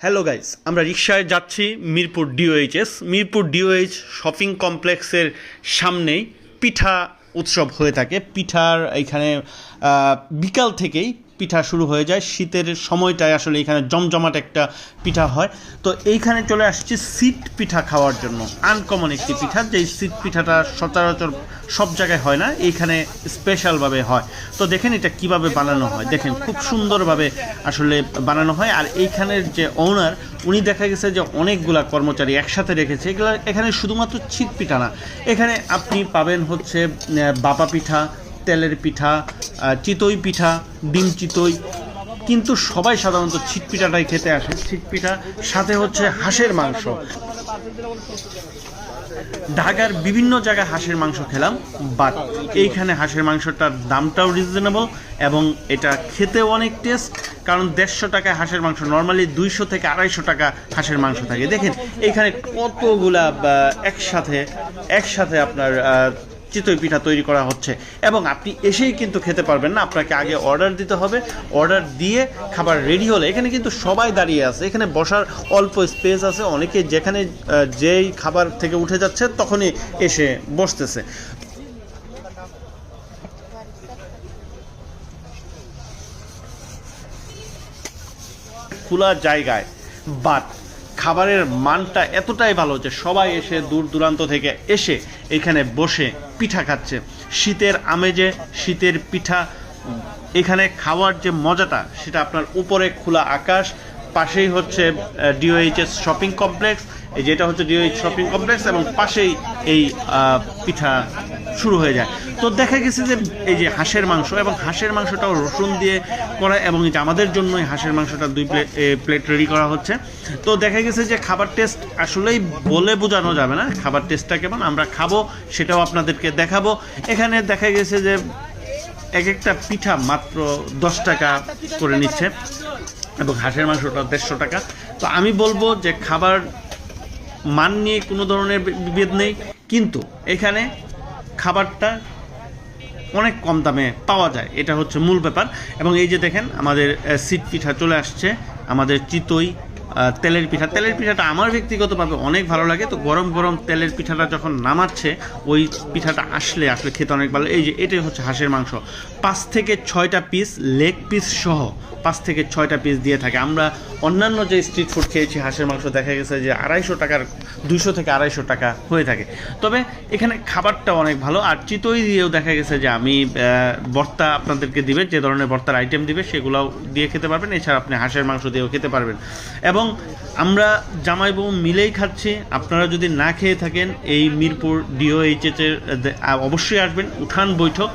Hello guys আমরা রিক্সায় যাচ্ছি Mirpur DOHS Mirpur DOH shopping কমপ্লেক্সের সামনেই পিঠা উৎসব হয়ে থাকে। পিঠার এখানে বিকাল থেকেই পিঠা শুরু হয়ে যায়। শীতের সময়টায় আসলে এখানে জমজমাট একটা পিঠা হয়। তো এইখানে চলে আসছি সিট পিঠা খাওয়ার জন্য। আনকমন একটি পিঠা, যেই সিট পিঠাটা সচরাচর সব জায়গায় হয় না, এইখানে স্পেশালভাবে হয়। তো দেখেন এটা কীভাবে বানানো হয়। দেখেন খুব সুন্দরভাবে আসলে বানানো হয়। আর এইখানের যে ওনার উনি দেখা গেছে যে অনেকগুলা কর্মচারী একসাথে রেখেছে। এগুলো এখানে শুধুমাত্র ছিট পিঠা না। এখানে আপনি পাবেন হচ্ছে বাপা পিঠা, তেলের পিঠা চিতই পিঠা, ডিম চিতই। কিন্তু সবাই সাধারণত ছিট পিঠাটাই খেতে আসে। ছিট পিঠা, সাথে হচ্ছে হাঁসের মাংস। ঢাকার বিভিন্ন জায়গায় হাঁসের মাংস খেলাম বাট এইখানে হাঁসের মাংসটার দামটাও রিজনেবল এবং এটা খেতেও অনেক টেস্ট কারণ দেড়শো টাকায় হাঁসের মাংস নর্মালি দুইশো থেকে আড়াইশো টাকা হাঁসের মাংস থাকে। দেখেন, এখানে কতগুলা একসাথে একসাথে আপনার চিতই পিঠা তৈরি করা হচ্ছে। এবং আপনি এসেই কিন্তু খেতে পারবেন না, আপনাকে আগে অর্ডার দিতে হবে। অর্ডার দিয়ে খাবার রেডি হলে এখানে কিন্তু সবাই দাঁড়িয়ে আছে। এখানে বসার অল্প স্পেস আছে। অনেকে যেখানে যেই খাবার থেকে উঠে যাচ্ছে তখনই এসে বসতেছে। খোলা জায়গায় বাট খাবারের মানটা এতটাই ভালো যে সবাই এসে দূর দূরান্ত থেকে এসে এখানে বসে পিঠা খাচ্ছে। শীতের আমেজে শীতের পিঠা, এখানে খাওয়ার যে মজাটা, সেটা আপনার উপরে খোলা আকাশ, পাশেই হচ্ছে ডিওএইচএস শপিং কমপ্লেক্স এই যেটা হচ্ছে ডিওএইচ শপিং কমপ্লেক্স এবং পাশেই এই পিঠা শুরু হয়ে যায়। তো দেখা গেছে যে এই যে হাঁসের মাংস এবং হাঁসের মাংসটাও রসুন দিয়ে করা এবং এই যে আমাদের জন্যই হাঁসের মাংসটা দুই প্লেট প্লেট রেডি করা হচ্ছে। তো দেখা গেছে যে খাবার টেস্ট আসলেই বলে বোঝানো যাবে না খাবার টেস্টটা কেমন, আমরা খাব, সেটাও আপনাদেরকে দেখাবো। এখানে দেখা গেছে যে এক একটা পিঠা মাত্র দশ টাকা করে নিচ্ছে এবং হাঁসের মাংসটা দেড়শো টাকা। তো আমি বলব যে খাবার মান নিয়ে কোনো ধরনের বিভেদ নেই। কিন্তু এখানে খাবারটা অনেক কম দামে পাওয়া যায়। এটা হচ্ছে মূল ব্যাপার। এবং এই যে দেখেন, আমাদের সিট পিঠা চলে আসছে, আমাদের চিতই তেলের পিঠা। তেলের পিঠাটা আমার ব্যক্তিগতভাবে অনেক ভালো লাগে। তো গরম গরম তেলের পিঠাটা যখন নামাচ্ছে, ওই পিঠাটা আসলে আসলে খেতে অনেক ভালো। এই যে, এটাই হচ্ছে হাঁসের মাংস। পাঁচ থেকে ছয়টা পিস লেগ পিস সহ পাঁচ থেকে ছয়টা পিস দিয়ে থাকে। আমরা অন্যান্য যে স্ট্রিট ফুড খেয়েছি, হাঁসের মাংস, দেখা গেছে যে আড়াইশো টাকার দুশো থেকে আড়াইশো টাকা হয়ে থাকে। তবে এখানে খাবারটা অনেক ভালো। আর চিতই দিয়েও দেখা গেছে যে আমি বর্তা আপনাদেরকে দিবে, যে ধরনের বর্তার আইটেম দিবে, সেগুলোও দিয়ে খেতে পারবেন। এছাড়া আপনি হাঁসের মাংস দিয়েও খেতে পারবেন। এবং আমরা জামাই বউ মিলেই খাচ্ছি। আপনারা যদি না খেয়ে থাকেন এই মিরপুর ডিওএইচএচ এর আহ, অবশ্যই আসবেন। উঠান বৈঠক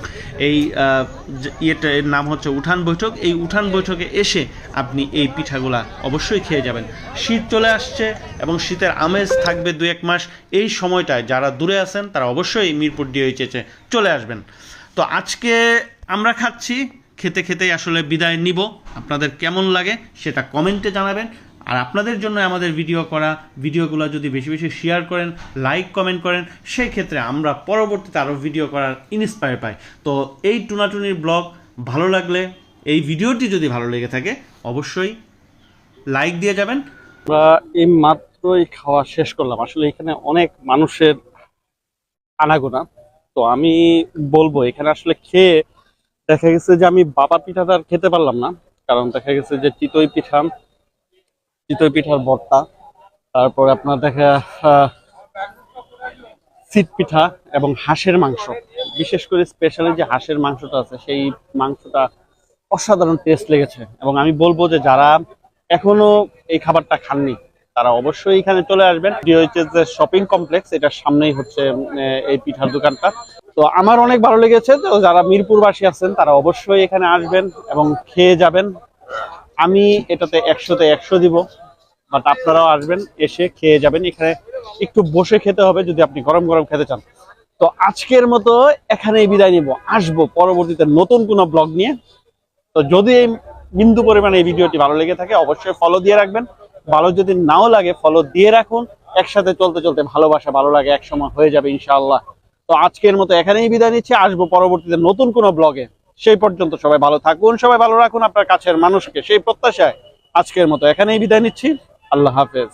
এই আহ, যে ইয়েটা এর নাম হচ্ছে উঠান বৈঠক। এই উঠান বৈঠকে এসে আপনি এই পিঠাগুলা অবশ্যই খেয়ে যাবেন। শীত চলে আসছে এবং শীতের আমেজ থাকবে দু এক মাস। এই সময়টায় যারা দূরে আছেন তারা অবশ্যই মিরপুর ডিওএইচএচে চলে আসবেন। তো আজকে আমরা খাচ্ছি খেতে খেতেই আসলে বিদায় নিব। আপনাদের কেমন লাগে সেটা কমেন্টে জানাবেন। আর আপনাদের জন্য আমাদের ভিডিও করা ভিডিওগুলো যদি বেশি বেশি শেয়ার করেন লাইক কমেন্ট করেন সেই ক্ষেত্রে আমরা পরবর্তীতে আরও ভিডিও করার ইন্সপায়ার পাই। তো এই টুনাটুনির ব্লগ ভালো লাগলে, এই ভিডিওটি যদি ভালো লেগে থাকে, অবশ্যই লাইক দিয়ে যাবেন। আমরা এই মাত্রই খাওয়া শেষ করলাম। আসলে এখানে অনেক মানুষের আনাগোনা। তো আমি বলব, এখানে আসলে খেয়ে দেখা গেছে যে আমি বাবা পিঠাটা খেতে পারলাম না। কারণ দেখা গেছে যে চিতই পিঠা চিতই পিঠার ভর্তা, তারপরে আপনার দেখা সিট পিঠা এবং হাঁসের মাংস। বিশেষ করে স্পেশালি যে হাঁসের মাংসটা আছে, সেই মাংসটা অসাধারণ টেস্ট লেগেছে। এবং আমি বলব যে যারা এখনও এই খাবারটা খাননি, তারা অবশ্যই এখানে চলে আসবেন। হচ্ছে যে শপিং কমপ্লেক্স এটার সামনেই হচ্ছে এই পিঠার দোকানটা। তো আমার অনেক ভালো লেগেছে। তো যারা মিরপুরবাসী আছেন, তারা অবশ্যই এখানে আসবেন এবং খেয়ে যাবেন। আমি এটাতে একশোতে একশো দিব বাট আপনারাও আসবেন, এসে খেয়ে যাবেন। এখানে একটু বসে খেতে হবে যদি আপনি গরম গরম খেতে চান। তো আজকের মতো এখানেই বিদায় নিব। আসব পরবর্তীতে নতুন কোনো ব্লগ নিয়ে। তো যদি এই বিন্দু পরিমাণে এই ভিডিওটি ভালো লেগে থাকে, অবশ্যই ফলো দিয়ে রাখবেন। ভালো যদি নাও লাগে ফলো দিয়ে রাখুন। একসাথে চলতে চলতে ভালোবাসা ভালো লাগে, একসময় হয়ে যাবে ইনশাআল্লাহ। তো আজকের মতো এখানেই বিদায় নিচ্ছি। আসব পরবর্তীতে নতুন কোনো ব্লগে সেই পর্যন্ত সবাই ভালো থাকুন, সবাই ভালো রাখুন আপনার কাছের মানুষকে। সেই প্রত্যাশায় আজকের মতো এখানেই বিদায় নিচ্ছি। আল্লাহ হাফেজ।